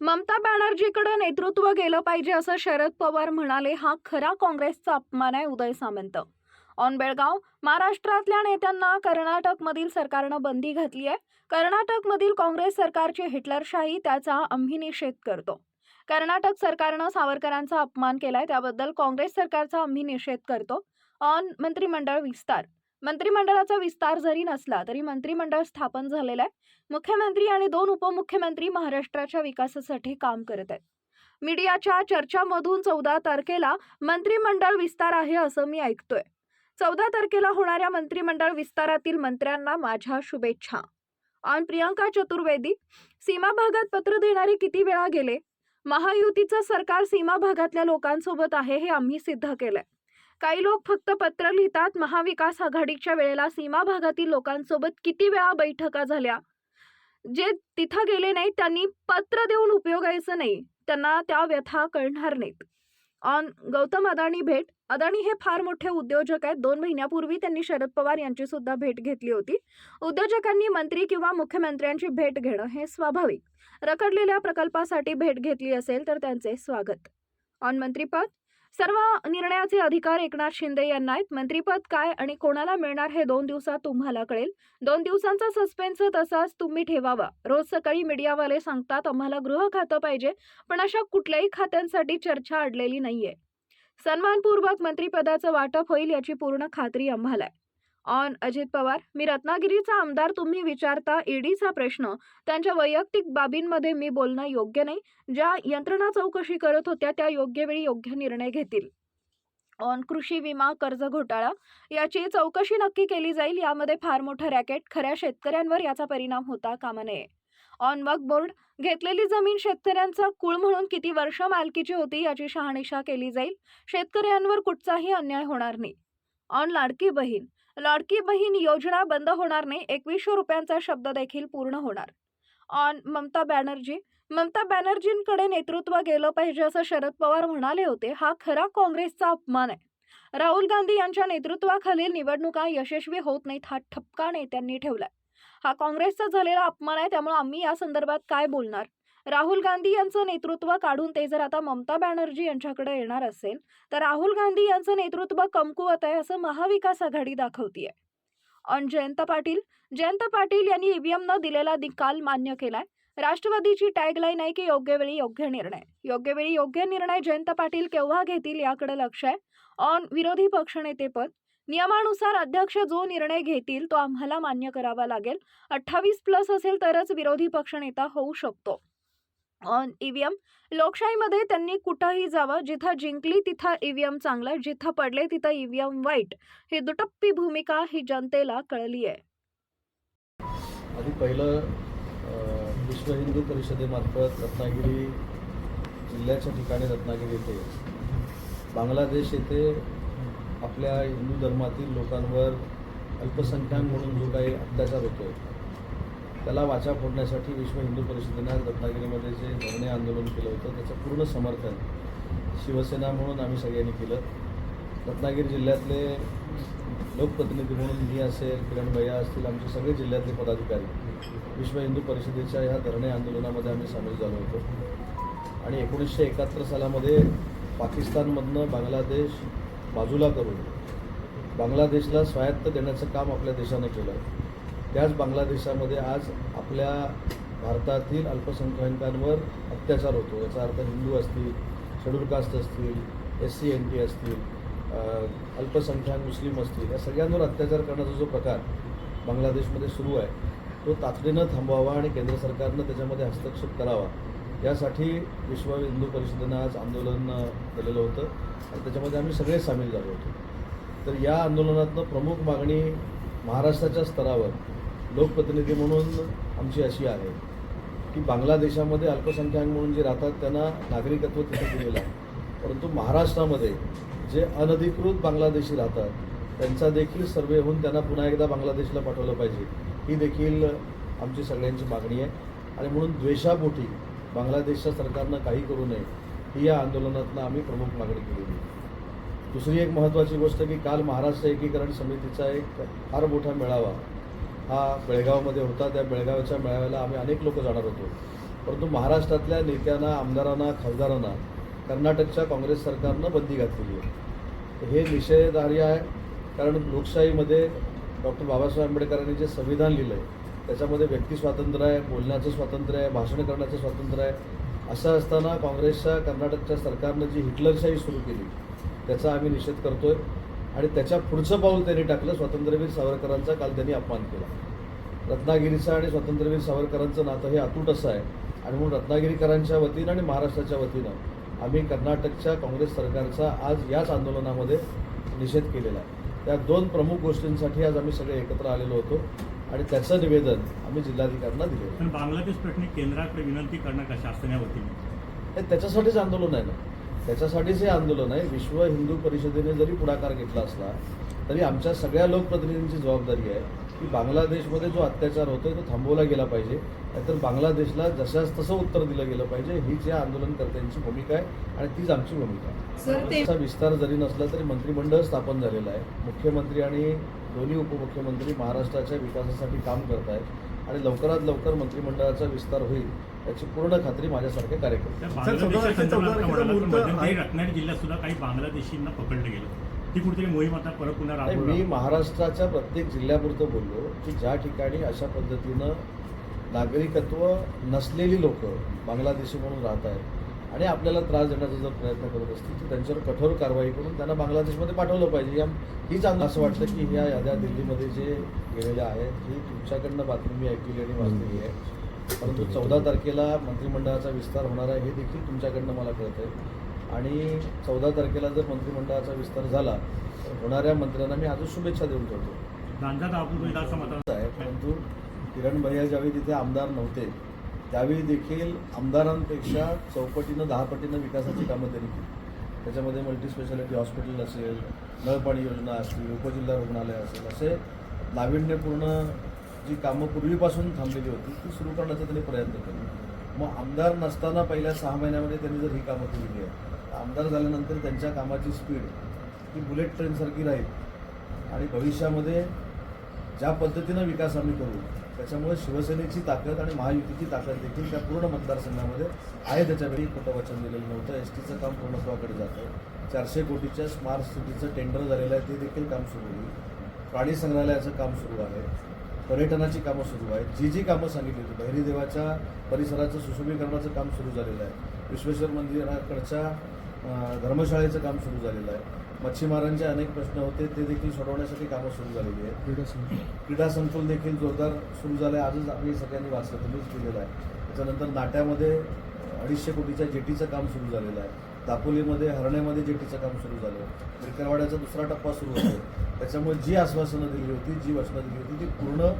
ममता बॅनर्जीकडे नेतृत्व गेलं पाहिजे असं शरद पवार म्हणाले हा खरा काँग्रेसचा अपमान आहे उदय सामंत. ऑन बेळगाव महाराष्ट्रातल्या नेत्यांना कर्नाटकमधील सरकारनं बंदी घातली आहे. कर्नाटकमधील काँग्रेस सरकारची हिटलरशाही त्याचा आम्ही निषेध करतो. कर्नाटक सरकारनं सावरकरांचा अपमान केलाय त्याबद्दल काँग्रेस सरकारचा आम्ही निषेध करतो. ऑन मंत्रिमंडळ विस्तार मंत्रिमंडळाचा विस्तार जरी नसला तरी मंत्रिमंडळ स्थापन झालेलं आहे. मुख्यमंत्री आणि दोन उपमुख्यमंत्री महाराष्ट्राच्या विकासासाठी काम करत आहेत. मीडियाच्या चर्चामधून चौदा तारखेला मंत्रिमंडळ विस्तार आहे असं मी ऐकतोय. चौदा तारखेला होणाऱ्या मंत्रिमंडळ विस्तारातील मंत्र्यांना माझ्या शुभेच्छा. ऑन प्रियंका चतुर्वेदी सीमा भागात पत्र देणारे किती वेळा गेले? महायुतीचं सरकार सीमा भागातल्या लोकांसोबत आहे हे आम्ही सिद्ध केलंय. काही लोक फक्त पत्र लिहितात महाविकास आघाडीच्या वेळेला सीमा भागातील लोकांसोबत किती वेळा बैठका झाल्या? जे तिथं गेले नाही त्यांनी पत्र देऊन उपयोगायचं नाही. त्यांना त्या व्यथा कळणार नाहीत. ऑन गौतम अदाणी भेट. अदाणी हे फार मोठे उद्योजक आहेत. दोन महिन्यापूर्वी त्यांनी शरद पवार यांची सुद्धा भेट घेतली होती. उद्योजकांनी मंत्री किंवा मुख्यमंत्र्यांची भेट घेणं हे स्वाभाविक. रखडलेल्या प्रकल्पासाठी भेट घेतली असेल तर त्यांचे स्वागत. ऑन मंत्रीपद सर्व निर्णयाचे अधिकार एकनाथ शिंदे यांना आहेत. मंत्रीपद काय आणि कोणाला मिळणार हे दोन दिवसात तुम्हाला कळेल. दोन दिवसांचा सस्पेन्स तसाच तुम्ही ठेवावा. रोज सकाळी मीडियावाले सांगतात आम्हाला गृह खातं पाहिजे पण अशा कुठल्याही खात्यांसाठी चर्चा अडलेली नाहीये. सन्मानपूर्वक मंत्रिपदाचं वाटप होईल याची पूर्ण खात्री आम्हाला आहे. ऑन अजित पवार मी रत्नागिरीचा आमदार तुम्ही विचारता ईडीचा प्रश्न. त्यांच्या वैयक्तिक बाबींमध्ये मी बोलणं योग्य नाही. ज्या यंत्रणा चौकशी करत होत्या त्या योग्य वेळी योग्य निर्णय घेतील. ऑन कृषी विमा कर्ज घोटाळा याची चौकशी नक्की केली जाईल. यामध्ये फार मोठं रॅकेट खऱ्या शेतकऱ्यांवर याचा परिणाम होता कामा नये. ऑन वक बोर्ड घेतलेली जमीन शेतकऱ्यांचा कुळ म्हणून किती वर्ष मालकीची होती याची शहानिशा केली जाईल. शेतकऱ्यांवर कुठचाही अन्याय होणार नाही. ऑन लाडकी बहीण लाडकी बहीण योजना बंद होणार नाही एकवीसशे रुपयांचा शब्द देखील पूर्ण होणार. ऑन ममता बॅनर्जी ममता बॅनर्जींकडे नेतृत्व गेलं पाहिजे असं शरद पवार म्हणाले होते हा खरा काँग्रेसचा अपमान आहे. राहुल गांधी यांच्या नेतृत्वाखालील निवडणुका यशस्वी होत नाहीत हा ठपका नेत्यांनी ठेवलाय. हा काँग्रेसचा झालेला अपमान आहे त्यामुळे आम्ही या संदर्भात काय बोलणार? राहुल गांधी यांचं नेतृत्व काढून ते जर आता ममता बॅनर्जी यांच्याकडे येणार असेल तर राहुल गांधी यांचं नेतृत्व कमकुवत आहे असं महाविकास आघाडी दाखवतीये. ऑन जयंत पाटील जयंत पाटील यांनी ईव्हीएम न दिलेला निकाल मान्य केलाय. राष्ट्रवादीची टॅगलाईन आहे की योग्य वेळी योग्य निर्णय. योग्य वेळी योग्य निर्णय जयंत पाटील केव्हा घेतील याकडे लक्ष आहे. ऑन विरोधी पक्षनेतेपद नियमानुसार अध्यक्ष जो निर्णय घेतील तो आम्हाला मान्य करावा लागेल. अठ्ठावीस प्लस असेल तरच विरोधी पक्षनेता होऊ शकतो. ऑन ईव्हीएम लोकशाहीमध्ये त्यांनी कुठंही जावं जिथं जिंकली तिथं ईव्हीएम चांगलं जिथं पडले तिथं ईव्हीएम वाईट. ही दुटप्पी भूमिका ही जनतेला कळली आहे. आधी पहिलं विश्व हिंदू परिषदेमार्फत रत्नागिरी जिल्ह्याच्या ठिकाणी रत्नागिरी येथे बांगलादेश येथे आपल्या हिंदू धर्मातील लोकांवर अल्पसंख्याक म्हणून जो काही अत्याचार होतो त्याला वाचा फोडण्यासाठी विश्व हिंदू परिषदेनं आज रत्नागिरीमध्ये जे धरणे आंदोलन केलं होतं त्याचं पूर्ण समर्थन शिवसेना म्हणून आम्ही सगळ्यांनी केलं. रत्नागिरी जिल्ह्यातले लोकप्रतिनिधी म्हणून मी असेल किरण भैया असतील आमचे सगळे जिल्ह्यातले पदाधिकारी विश्व हिंदू परिषदेच्या ह्या धरणे आंदोलनामध्ये आम्ही सामील झालो होतो. आणि एकोणीसशे एकाहत्तर सालामध्ये पाकिस्तानमधनं बांगलादेश बाजूला करून बांगलादेशला स्वायत्त देण्याचं काम आपल्या देशानं केलं. त्याच बांगलादेशामध्ये आज आपल्या भारतातील अल्पसंख्याकांवर अत्याचार होतो. याचा अर्थ हिंदू असतील शेड्यूल कास्ट असतील एस सी एन टी असतील अल्पसंख्याक मुस्लिम असतील या सगळ्यांवर अत्याचार करण्याचा जो प्रकार बांगलादेशमध्ये सुरू आहे तो तातडीनं थांबवावा आणि केंद्र सरकारनं त्याच्यामध्ये हस्तक्षेप करावा. यासाठी विश्व हिंदू परिषदेनं आज आंदोलन केलेलं होतं आणि त्याच्यामध्ये आम्ही सगळे सामील झालो होतो. तर या आंदोलनातनं प्रमुख मागणी महाराष्ट्राच्या स्तरावर लोकप्रतिनिधी म्हणून आमची अशी आहे की बांगलादेशामध्ये अल्पसंख्याक म्हणून जे राहतात त्यांना नागरिकत्व तिथे दिलेलं आहे. परंतु महाराष्ट्रामध्ये जे अनधिकृत बांगलादेशी राहतात त्यांचा देखील सर्वे होऊन त्यांना पुन्हा एकदा बांगलादेशला पाठवलं पाहिजे. ही देखील आमची सगळ्यांची मागणी आहे. आणि म्हणून द्वेषापोटी बांगलादेशच्या सरकारनं काही करू नये ही या आंदोलनातनं आम्ही प्रमुख मागणी केलेली आहे दुसरी एक महत्त्वाची गोष्ट की काल महाराष्ट्र एकीकरण समितीचा एक फार मोठा मेळावा हा बेळगावमध्ये होता. त्या बेळगावच्या मेळाव्याला आम्ही अनेक लोक जाणार होतो. परंतु महाराष्ट्रातल्या नेत्यांना आमदारांना खासदारांना कर्नाटकच्या काँग्रेस सरकारनं बंदी घातलेली आहे. हे निषेधार्य आहे. कारण लोकशाहीमध्ये डॉक्टर बाबासाहेब आंबेडकरांनी जे संविधान लिहिलं आहे त्याच्यामध्ये व्यक्ती स्वातंत्र्य आहे बोलण्याचं स्वातंत्र्य आहे भाषण करण्याचं स्वातंत्र्य आहे. असं असताना काँग्रेसच्या कर्नाटकच्या सरकारनं जी हिटलरशाही सुरू केली त्याचा आम्ही निषेध करतो आहे आणि त्याच्या पुढचं पाऊल त्यांनी टाकलं स्वातंत्र्यवीर सावरकरांचा काल त्यांनी अपमान केला. रत्नागिरीचं आणि स्वातंत्र्यवीर सावरकरांचं नातं हे अतूट असं आहे. आणि म्हणून रत्नागिरीकरांच्या वतीनं आणि महाराष्ट्राच्या वतीनं आम्ही कर्नाटकच्या काँग्रेस सरकारचा आज याच आंदोलनामध्ये निषेध केलेला आहे. त्या दोन प्रमुख गोष्टींसाठी आज आम्ही सगळे एकत्र आलेलो होतो आणि त्याचं निवेदन आम्ही जिल्हाधिकाऱ्यांना दिले पण बांगलादेश प्रश्नी केंद्राकडे विनंती करणं का शासनाच्या वतीने? हे त्याच्यासाठीच आंदोलन आहे ना. त्याच्यासाठीच हे आंदोलन आहे. विश्व हिंदू परिषदेने जरी पुढाकार घेतला असला तरी आमच्या सगळ्या लोकप्रतिनिधींची जबाबदारी आहे की बांगलादेशमध्ये जो अत्याचार होतोय तो थांबवला गेला पाहिजे. नाहीतर बांगलादेशला जशाच तसं उत्तर दिलं गेलं पाहिजे. हीच या आंदोलनकर्त्यांची भूमिका आहे आणि तीच आमची भूमिका आहे. विस्तार जरी नसला तरी मंत्रिमंडळ स्थापन झालेलं आहे. मुख्यमंत्री आणि दोन्ही उपमुख्यमंत्री महाराष्ट्राच्या विकासासाठी काम करत आहेत आणि लवकरात लवकर मंत्रिमंडळाचा विस्तार होईल. याची पूर्ण खात्री माझ्यासारख्या कार्यकर्ते. रत्नागिरी जिल्ह्यात सुद्धा काही बांगलादेशींना पकडलं गेलं. ती कुठेतरी मोहीम आता परत पुन्हा मी महाराष्ट्राच्या प्रत्येक जिल्ह्यापुरतं बोललो की ज्या ठिकाणी अशा पद्धतीनं नागरिकत्व नसलेली लोक बांगलादेशी म्हणून राहत आहेत आणि आपल्याला त्रास देण्याचा जर प्रयत्न करत असतील तर त्यांच्यावर कठोर कारवाई करून त्यांना बांगलादेशमध्ये पाठवलं पाहिजे. या हीच आम- असं वाटतं की ह्या याद्या दिल्लीमध्ये जे गेलेल्या आहेत ही तुमच्याकडनं बातमी मी ऐकलेली आणि वाचलेली आहे. परंतु चौदा तारखेला मंत्रिमंडळाचा विस्तार होणार आहे हे देखील तुमच्याकडनं मला कळत आहे आणि चौदा तारखेला जर मंत्रिमंडळाचा विस्तार झाला तर होणाऱ्या मंत्र्यांना मी अजून शुभेच्छा देऊन ठेवतो. आहे परंतु किरण भैया ज्यावेळी तिथे आमदार नव्हते त्यावेळी देखील आमदारांपेक्षा चौपटीनं दहा पटीनं विकासाची कामं त्यांनी केली. त्याच्यामध्ये मल्टी स्पेशालिटी हॉस्पिटल असेल नळपाणी योजना असतील उपजिल्हा रुग्णालय असेल असे नाविन्यपूर्ण जी कामं पूर्वीपासून थांबलेली होती ती सुरू करण्याचा त्यांनी प्रयत्न केला. मग आमदार नसताना पहिल्या सहा महिन्यामध्ये त्यांनी जर ही कामं केलेली आहे आमदार झाल्यानंतर त्यांच्या कामाची स्पीड ही बुलेट ट्रेनसारखी राहील. आणि भविष्यामध्ये ज्या पद्धतीनं विकास आम्ही करू त्याच्यामुळे शिवसेनेची ताकद आणि महायुतीची ताकद देखील त्या पूर्ण मतदारसंघामध्ये आहे. त्याच्यावेळी खोटं वचन दिलेलं नव्हतं. एस टीचं काम पूर्णत्वाकडे जातं. आहे चारशे कोटीच्या स्मार्ट सिटीचं टेंडर झालेलं आहे ते देखील काम सुरू होईल. प्राणी संग्रहालयाचं काम सुरू आहे. पर्यटनाची कामं सुरू आहेत. जी जी कामं सांगितली होती बहिरी देवाच्या परिसराचं सुशोभीकरणाचं काम सुरू झालेलं आहे. विश्वेश्वर मंदिराकडच्या धर्मशाळेचं काम सुरू झालेलं आहे. मच्छीमारांचे अनेक प्रश्न होते ते देखील सोडवण्यासाठी कामं सुरू झालेली आहेत. क्रीडा संकुल. देखील जोरदार सुरू झालं आहे आजच आम्ही सगळ्यांनी वाचलं तुम्हीच केलेलं आहे. त्याच्यानंतर नाट्यामध्ये अडीचशे कोटीच्या जेटीचं काम सुरू झालेलं आहे. दापोलीमध्ये हरण्यामध्ये जेटीचं काम सुरू झालं विरकरवाड्याचा दुसरा टप्पा सुरू होतो. त्याच्यामुळे जी आश्वासनं दिली होती जी वचनं दिली होती ती पूर्ण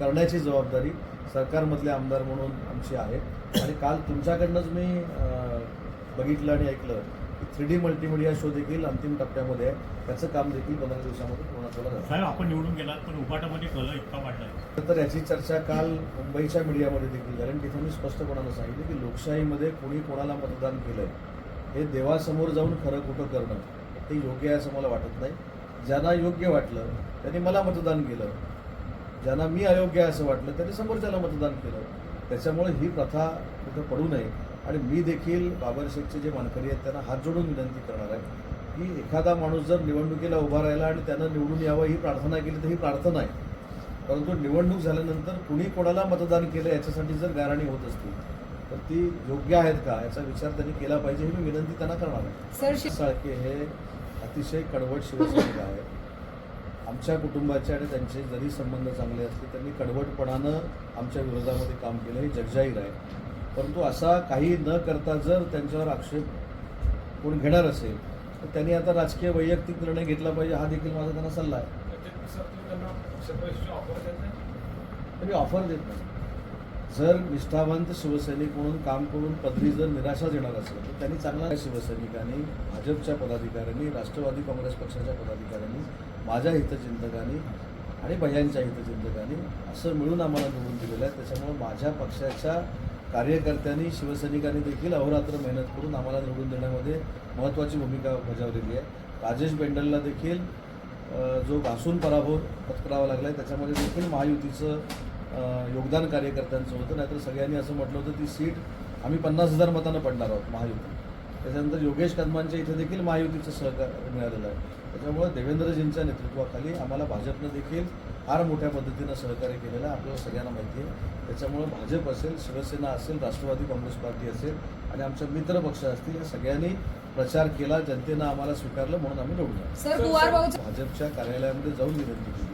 करण्याची जबाबदारी सरकारमधले आमदार म्हणून आमची आहे. आणि काल तुमच्याकडनंच मी बघितलं आणि ऐकलं की थ्री डी मल्टीमीडिया शो देखील अंतिम टप्प्यामध्ये आहे. त्याचं काम देखील पंधरा दिवसामध्ये पूर्ण केलं जातं. आपण निवडून गेलात पण उपाटामध्ये कल इतका वाढलाय तर याची चर्चा काल मुंबईच्या मीडियामध्ये देखील झाली. आणि तिथं मी स्पष्टपणानं सांगितलं की लोकशाहीमध्ये कोणी कोणाला मतदान केलंय हे देवासमोर जाऊन खरं कुठं करणं ते योग्य आहे असं मला वाटत नाही. ज्यांना योग्य वाटलं त्यांनी मला मतदान केलं. ज्यांना मी अयोग्य आहे असं वाटलं त्यांनी समोरच्याला मतदान केलं. त्याच्यामुळे ही प्रथा कुठं पडू नये. आणि मी देखील बाबर शेखचे जे मानकरी आहेत त्यांना हात जोडून विनंती करणार आहे की एखादा माणूस जर निवडणुकीला उभा राहिला आणि त्यानं निवडून यावं ही प्रार्थना केली तर ही प्रार्थना आहे. परंतु निवडणूक झाल्यानंतर कुणी कोणाला मतदान केलं याच्यासाठी जर गाराणी होत असतील तर ती योग्य आहेत का? याचा विचार त्यांनी केला पाहिजे ही मी विनंती त्यांना करणार साळके हे अतिशय कडवट शिवसैनिक आहेत. आमच्या कुटुंबाचे आणि त्यांचे जरी संबंध चांगले असले त्यांनी कडवटपणानं आमच्या विरोधामध्ये काम केलं हे जगजाहीर आहे. परंतु असा काही न करता जर त्यांच्यावर आक्षेप कोण घेणार असेल तर त्यांनी आता राजकीय वैयक्तिक निर्णय घेतला पाहिजे हा देखील माझा त्यांना सल्ला आहे. तर ऑफर देत नाही. जर निष्ठावंत शिवसैनिक म्हणून काम करून पदवी जर निराशा देणार असेल तर त्यांनी चांगला शिवसैनिकांनी भाजपच्या पदाधिकाऱ्यांनी राष्ट्रवादी काँग्रेस पक्षाच्या पदाधिकाऱ्यांनी माझ्या हितचिंतकांनी आणि भयांच्या हितचिंतकांनी असं मिळून आम्हाला निवडून दिलेलं आहे. त्याच्यामुळे माझ्या पक्षाच्या कार्यकर्त्यांनी शिवसैनिकांनी देखील अहोरात्र मेहनत करून आम्हाला निवडून देण्यामध्ये महत्त्वाची भूमिका बजावलेली आहे. राजेश बेंडलला देखील जो घासून पराभव पत्करावा लागला आहे त्याच्यामध्ये देखील महायुतीचं योगदान कार्यकर्त्यांचं होतं नाहीतर सगळ्यांनी असं म्हटलं होतं ती सीट आम्ही पन्नास हजार मतानं पडणार आहोत महायुती. त्याच्यानंतर योगेश कदमांच्या इथे देखील महायुतीचं सहकार मिळालेलं आहे. त्याच्यामुळे देवेंद्रजींच्या नेतृत्वाखाली आम्हाला भाजपनं देखील फार मोठ्या पद्धतीनं सहकार्य केलेलं आहे. आपल्याला सगळ्यांना माहिती आहे. त्याच्यामुळे भाजप असेल शिवसेना असेल राष्ट्रवादी काँग्रेस पार्टी असेल आणि आमच्या मित्र पक्ष असतील या सगळ्यांनी प्रचार केला. जनतेनं आम्हाला स्वीकारलं म्हणून आम्ही भाऊ भाजपच्या कार्यालयामध्ये जाऊन विनंती केली.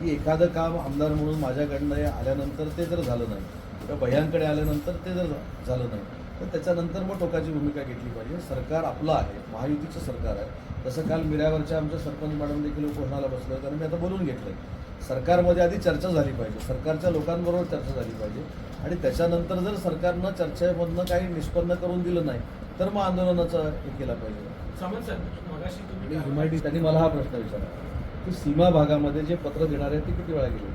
की एखादं काम आमदार म्हणून माझ्याकडनं हे आल्यानंतर ते जर झालं नाही किंवा भैयांकडे आल्यानंतर ते जर झालं नाही तर त्याच्यानंतर मग टोकाची भूमिका घेतली पाहिजे. सरकार आपलं आहे महायुतीचं सरकार आहे. तसं काल मिऱ्यावरच्या आमच्या सरपंच मॅडम देखील उपोषणाला बसले आणि मी आता बोलून घेतलं सरकारमध्ये आधी चर्चा झाली पाहिजे. सरकारच्या लोकांबरोबर चर्चा झाली पाहिजे. आणि त्याच्यानंतर जर सरकारनं चर्चेमधनं काही निष्पन्न करून दिलं नाही तर मग आंदोलनाचा हे केला पाहिजे. त्यांनी मला हा प्रश्न विचारला. की सीमा भागामध्ये जे पत्र देणारे आहे ते किती वेळा गेले?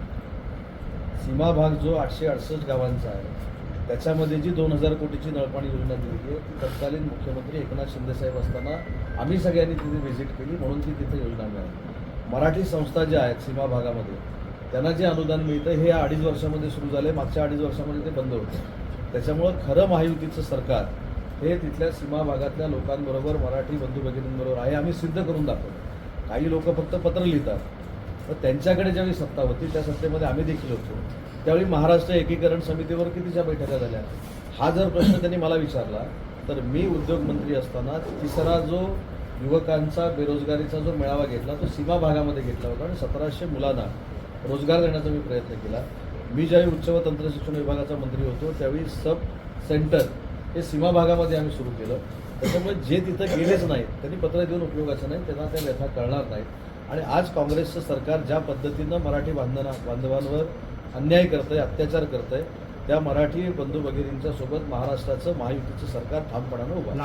सीमा भाग जो आठशे अडसष्ट गावांचा आहे त्याच्यामध्ये जी दोन हजार कोटीची नळपाणी योजना दिलेली आहे ती तत्कालीन मुख्यमंत्री एकनाथ शिंदेसाहेब असताना आम्ही सगळ्यांनी तिथे व्हिजिट केली म्हणून ती तिथे योजना मिळाली. मराठी संस्था ज्या आहेत सीमा भागामध्ये त्यांना जे अनुदान मिळतं हे या अडीच वर्षामध्ये सुरू झाले मागच्या अडीच वर्षामध्ये ते बंद होतं. त्याच्यामुळं खरं महायुतीचं सरकार हे तिथल्या सीमा भागातल्या लोकांबरोबर मराठी बंधू भगिनींबरोबर आहे आम्ही सिद्ध करून दाखवतो. काही लोक फक्त पत्र लिहितात. तर त्यांच्याकडे ज्यावेळी सत्ता होती त्या सत्तेमध्ये आम्ही देखील होतो. त्यावेळी महाराष्ट्र एकीकरण समितीवर कितीच्या बैठका झाल्या? हा जर प्रश्न त्यांनी मला विचारला तर मी उद्योगमंत्री असताना तिसरा जो युवकांचा बेरोजगारीचा जो मेळावा घेतला तो सीमा भागामध्ये घेतला होता आणि सतराशे मुलांना रोजगार देण्याचा मी प्रयत्न केला. मी ज्यावेळी उच्च व तंत्र शिक्षण विभागाचा मंत्री होतो त्यावेळी सब सेंटर हे सीमा भागामध्ये आम्ही सुरू केलं. त्याच्यामुळे जे तिथं गेलेच नाहीत त्यांनी पत्र देऊन उपयोगाचं नाही त्यांना त्या व्यथा कळणार नाहीत. आणि आज काँग्रेसचं सरकार ज्या पद्धतीनं मराठी बांधना बांधवांवर अन्याय करतंय अत्याचार करतंय त्या मराठी बंधू भगिनींच्या सोबत महाराष्ट्राचं महायुतीचं सरकार ठामपणानं उभं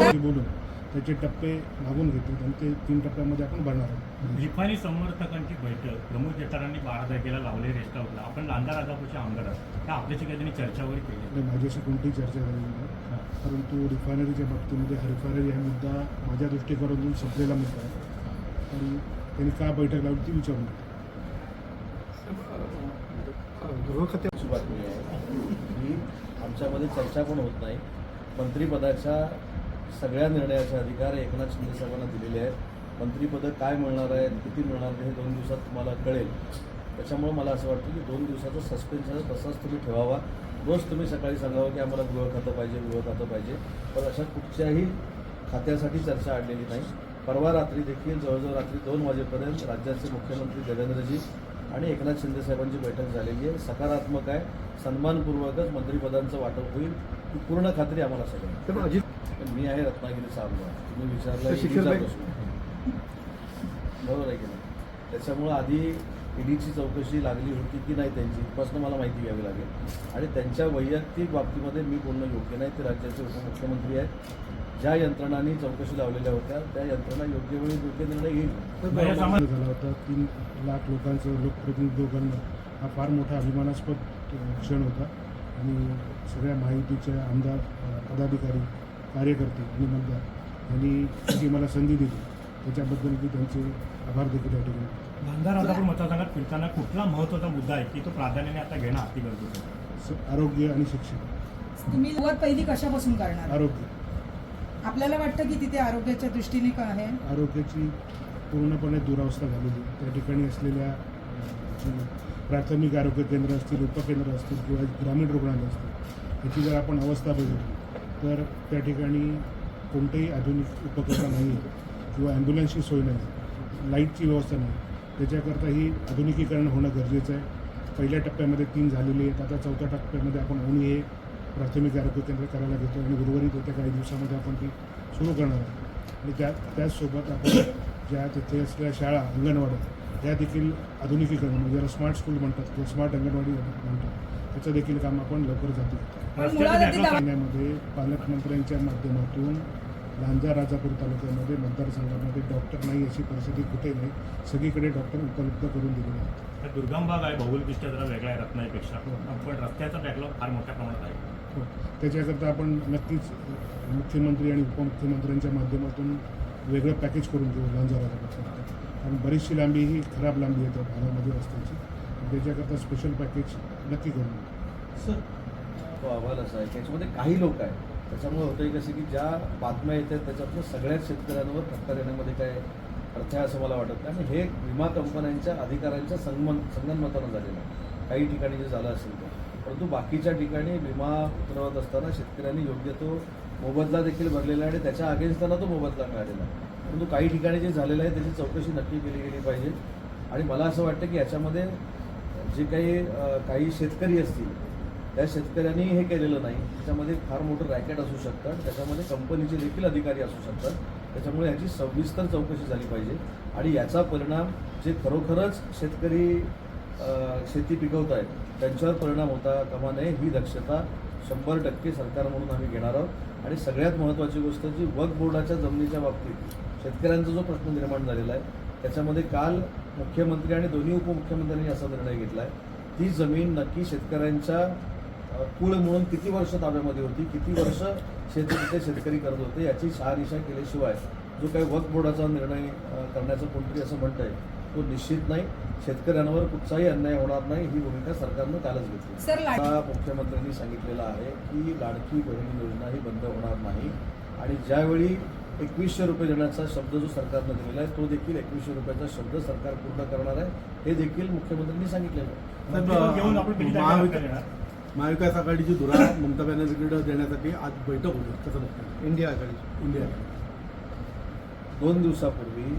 आहे. बोलून त्याचे टप्पे मागून घेतले आणि ते तीन टप्प्यामध्ये आपण भरणार आहोत रिफायनी समर्थकांची बैठक प्रमुख नेतारांनी बारा तारखेला लावले रेस्ट हाऊसला आपण लांजा राजापूरचे आमदार आहात त्या आपल्याशी काही त्यांनी चर्चा वगैरे केली म्हणजे माझ्याशी कोणतीही चर्चा झालेली नाही परंतु रिफायनरीच्या बाबतीमध्ये हा रिफायनरी हा मुद्दा माझ्या दृष्टिकोनातून संपलेला मुद्दा आहे आणि त्यांनी का बैठक लावली ती विचारून घेतली. अशी बातमी आहे की आमच्यामध्ये चर्चा पण होत नाही मंत्रिपदाच्या सगळ्या निर्णयाचे अधिकार एकनाथ शिंदे साहेबांना दिलेले आहेत. मंत्रिपदं काय मिळणार आहेत किती मिळणार आहे हे दोन दिवसात तुम्हाला कळेल. त्याच्यामुळं मला असं वाटतं की दोन दिवसाचा सस्पेन्स आहे तसाच तुम्ही ठेवावा. रोज तुम्ही सकाळी सांगावं की आम्हाला गृह खातं पाहिजे गृह खातं पाहिजे. पण अशा कुठच्याही खात्यासाठी चर्चा आणलेली नाही. परवा रात्री देखील जवळजवळ रात्री दोन वाजेपर्यंत राज्याचे मुख्यमंत्री देवेंद्रजी आणि एकनाथ शिंदे साहेबांची बैठक झालेली आहे. सकारात्मक आहे सन्मानपूर्वकच मंत्रिपदांचं वाटप होईल ही पूर्ण खात्री आम्हाला सगळ्यांना. पण मी आहे रत्नागिरीचा आमदार तुम्ही विचारला बरोबर आहे की नाही? त्याच्यामुळं आधी ईडीची चौकशी लागली होती की नाही त्यांची? इथपासून मला माहिती घ्यावी लागेल. आणि त्यांच्या वैयक्तिक बाबतीमध्ये मी बोलणं योग्य नाही. ते राज्याचे उपमुख्यमंत्री आहेत. ज्या यंत्रणांनी चौकशी लावलेल्या होत्या त्या यंत्रणा योग्य वेळी योग्य निर्णय घेईल. झाला होता. तीन लाख लोकांचं लोकप्रतिनिधी करणं हा फार मोठा अभिमानास्पद क्षण होता. आणि सगळ्या माहितीचे आमदार पदाधिकारी कार्यकर्ते आणि मतदार यांनी जी मला संधी दिली. त्याच्याबद्दल मी त्यांचे आभार देखील या ठिकाणी. लांजा राजापूर मतदारसंघात फिरताना कुठला महत्त्वाचा मुद्दा आहे की तो प्राधान्याने आता घेणं अति गरजेचं आहे? स- आरोग्य आणि शिक्षण. तुम्ही सुरुवात पहिली कशापासून करणार? आरोग्य. आपल्याला वाटतं की तिथे आरोग्याच्या दृष्टीने काय आहे? आरोग्याची पूर्णपणे दुरावस्था झालेली. त्या ठिकाणी असलेल्या अ, जी प्राथमिक आरोग्य केंद्र असतील उपकेंद्र असतील किंवा ग्रामीण रुग्णालय असतील याची जर आपण अवस्था बघितली तर त्या ठिकाणी कोणतेही आधुनिक उपकरणं नाही आहे किंवा ॲम्ब्युलन्सची सोय नाही लाईटची व्यवस्था नाही. त्याच्याकरता ही आधुनिकीकरण होणं गरजेचं आहे. पहिल्या टप्प्यामध्ये तीन झालेली आहेत. आता चौथ्या टप्प्यामध्ये आपण ओणी हे प्राथमिक आरोग्य केंद्र करायला घेतो आणि उर्वरित येत्या काही दिवसामध्ये आपण ती सुरू करणार आहोत. आणि त्या त्याचसोबत आपण ज्या तिथे असलेल्या शाळा अंगणवाड्या या देखील आधुनिकीकरण म्हणजे ज्याला स्मार्ट स्कूल म्हणतात किंवा स्मार्ट अंगणवाडी म्हणतात. त्याचं देखील काम आपण लवकर जाते. पण रस्त्याचं मुळात backlog दवा- महिन्यामध्ये पालकमंत्र्यांच्या माध्यमातून लांजा राजापूर तालुक्यामध्ये मतदारसंघामध्ये डॉक्टर नाही अशी परिस्थिती कुठे नाही सगळीकडे डॉक्टर उपलब्ध करून दिलेले आहेत. हा दुर्गम भाग आहे भौगोलिकदृष्ट्या जरा वेगळा आहे रत्नागिरीपेक्षा पण रस्त्याचा बॅकलॉग फार मोठ्या प्रमाणात आहे. हो. त्याच्याकरता आपण नक्कीच मुख्यमंत्री आणि उपमुख्यमंत्र्यांच्या माध्यमातून वेगळं पॅकेज करून घेऊ लांजा राजापूरचं. कारण बरीचशी लांबी ही खराब लांबी त्या भागामध्ये रस्त्याची. त्याच्याकरता स्पेशल पॅकेज नक्की करू तो अहवाल असा आहे की याच्यामध्ये काही लोक आहेत. त्याच्यामुळे होतंय कसं की ज्या बातम्या येतात त्याच्यातून सगळ्याच शेतकऱ्यांवर धक्का देण्यामध्ये काय अर्थ आहे असं मला वाटत नाही. आणि हे विमा कंपन्यांच्या अधिकाऱ्यांच्या संगमन संगनमतानं झालेलं आहे. काही ठिकाणी जे झालं असेल तर परंतु बाकीच्या ठिकाणी विमा उतरवत असताना शेतकऱ्यांनी योग्य तो मोबदला देखील भरलेला आहे आणि त्याच्या अगेन्स्टना तो मोबदला मिळालेला आहे. परंतु काही ठिकाणी जे झालेलं आहे त्याची चौकशी नक्की केली गेली पाहिजे. आणि मला असं वाटतं की याच्यामध्ये जे काही काही शेतकरी असतील त्या शेतकऱ्यांनी हे केलेलं नाही. त्याच्यामध्ये फार मोठं रॅकेट असू शकतं. त्याच्यामध्ये कंपनीचे देखील अधिकारी असू शकतात. त्याच्यामुळे याची सविस्तर चौकशी झाली पाहिजे. आणि याचा परिणाम जे खरोखरच शेतकरी शेती पिकवत आहेत त्यांच्यावर परिणाम होता कामा नये ही दक्षता शंभर टक्के सरकार म्हणून आम्ही घेणार आहोत. आणि सगळ्यात महत्त्वाची गोष्ट जी वक बोर्डाच्या जमिनीच्या बाबतीत शेतकऱ्यांचा जो प्रश्न निर्माण झालेला आहे त्याच्यामध्ये काल मुख्यमंत्री आणि दोन्ही उपमुख्यमंत्र्यांनी असा निर्णय घेतला आहे ती जमीन नक्की शेतकऱ्यांच्या कुळ म्हणून किती वर्ष ताब्यामध्ये होती किती वर्ष शेती तिथे शेतकरी करत होते याची शहानिशा केल्याशिवाय जो काही वक्फ बोर्डाचा निर्णय करण्याचं कोणतरी असं म्हणत आहे तो निश्चित नाही. शेतकऱ्यांवर कुठचाही अन्याय होणार नाही ही भूमिका सरकारनं कालच घेतली. मुख्यमंत्र्यांनी सांगितलेलं आहे की लाडकी बहीण योजना ही बंद होणार नाही. आणि ज्यावेळी एकवीसशे रुपये देण्याचा शब्द जो सरकारनं दिलेला आहे तो देखील एकवीसशे रुपयाचा शब्द सरकार पूर्ण करणार आहे. हे देखील मुख्यमंत्र्यांनी सांगितलेलं आहे? महाविकास आघाडीची धुरा ममता बॅनर्जीकडे देण्यासाठी आज बैठक होती कसं इंडिया आघाडी. इंडिया दोन दिवसापूर्वी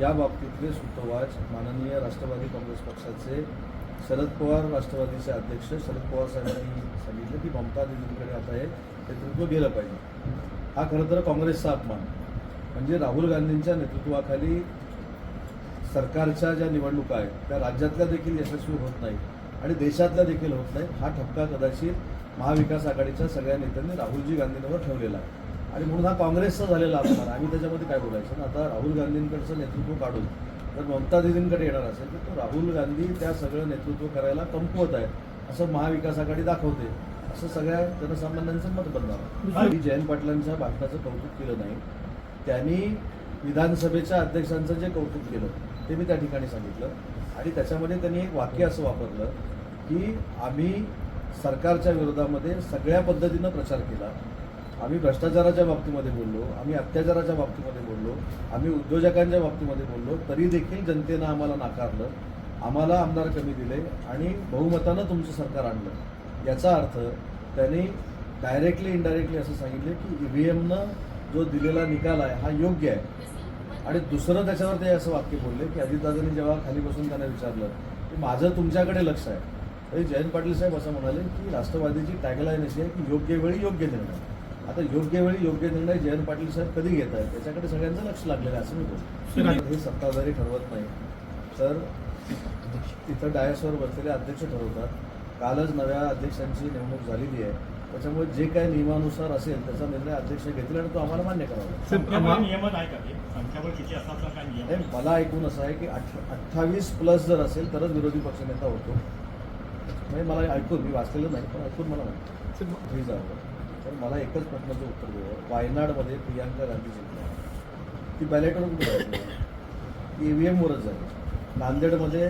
या बाबतीतले सुतोवाच माननीय राष्ट्रवादी काँग्रेस पक्षाचे शरद पवार राष्ट्रवादीचे अध्यक्ष शरद पवार साहेबांनी सांगितलं की ममता दिदींकडे आता हे नेतृत्व गेलं पाहिजे. हा खरं तर काँग्रेसचा अपमान. म्हणजे राहुल गांधींच्या नेतृत्वाखाली सरकारच्या ज्या निवडणुका आहेत त्या राज्यातल्या देखील यशस्वी होत नाही आणि देशातल्या देखील होत नाही हा ठपका कदाचित महाविकास आघाडीच्या सगळ्या नेत्यांनी राहुलजी गांधींवर ठेवलेला आहे. आणि म्हणून हा काँग्रेसचा झालेला अपमान. आम्ही त्याच्यामध्ये काय बोलायचं ना आता राहुल गांधींकडचं नेतृत्व काढून जर ममता दिदींकडे येणार असेल तर तो राहुल गांधी त्या सगळं नेतृत्व करायला कमकुवत आहे असं महाविकास आघाडी दाखवते. असं सगळ्या जनसामान्यांचं मत बनणार. आणि जयंत पाटलांच्या भाषणाचं कौतुक केलं नाही. त्यांनी विधानसभेच्या अध्यक्षांचं जे कौतुक केलं ते मी त्या ठिकाणी सांगितलं. आणि त्याच्यामध्ये त्यांनी एक वाक्य असं वापरलं की आम्ही सरकारच्या विरोधामध्ये सगळ्या पद्धतीनं प्रचार केला. आम्ही भ्रष्टाचाराच्या बाबतीमध्ये बोललो आम्ही अत्याचाराच्या बाबतीमध्ये बोललो आम्ही उद्योजकांच्या बाबतीमध्ये बोललो तरी देखील जनतेनं आम्हाला नाकारलं आम्हाला आमदार कमी दिले आणि बहुमतानं तुमचं सरकार आणलं. याचा अर्थ त्यांनी डायरेक्टली इनडायरेक्टली असं सांगितलं की ईव्हीएमनं जो दिलेला निकाल आहे हा योग्य आहे. आणि दुसरं त्याच्यावर ते असं वाक्य बोलले की अजितदादांनी जेव्हा खाली बसून त्यांना विचारलं की माझं तुमच्याकडे लक्ष आहे. तरी जयंत पाटील साहेब असं म्हणाले की राष्ट्रवादीची टॅगलाईन अशी आहे की योग्य वेळी योग्य निर्णय. आता योग्य वेळी योग्य निर्णय जयंत पाटील साहेब कधी घेत आहेत? त्याच्याकडे सगळ्यांचं लक्ष लागलेलं आहे असं मी बोलतो. हे सत्ताधारी ठरवत नाही तर तिथं डायसवर बसलेले अध्यक्ष ठरवतात. कालच नव्या अध्यक्षांची नेमणूक झालेली आहे. त्याच्यामुळे जे काही नियमानुसार असेल त्याचा निर्णय अध्यक्ष घेतील आणि तो आम्हाला मान्य करावा काय मला ऐकून असं आहे की अठ अठ्ठावीस प्लस जर असेल तरच विरोधी पक्षनेता होतो. म्हणजे मला ऐकून मी वाचलेलं नाही पण ऐकून मला माहिती तर मला एकच प्रश्नाचं उत्तर देऊ वायनाडमध्ये प्रियांका गांधी जिंकल्या ती बॅलेटवर कुठे झाली ई व्ही एमवरच झाली नांदेडमध्ये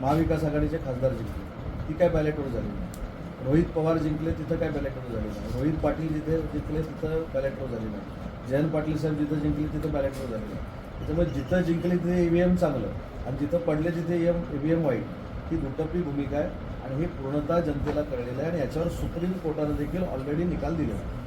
महाविकास आघाडीचे खासदार जिंकले ती काय बॅलेटवर झाली नाही. रोहित पवार जिंकले तिथं काय बॅलेटवर झाली नाही. रोहित पाटील जिथे जिंकले तिथं बॅलेटवर झाली नाही. जयंत पाटील साहेब जिथं जिंकले तिथं बॅलेटवर झाली नाही. त्याच्यामुळे जिथं जिंकले तिथे ई व्ही एम चांगलं. आणि जिथं पडले तिथे E M E V M वाईट. ही दुटप्पी भूमिका आहे आणि हे पूर्णतः जनतेला कळलेलं आहे आणि याच्यावर सुप्रीम कोर्टानं देखील ऑलरेडी निकाल दिलेला आहे.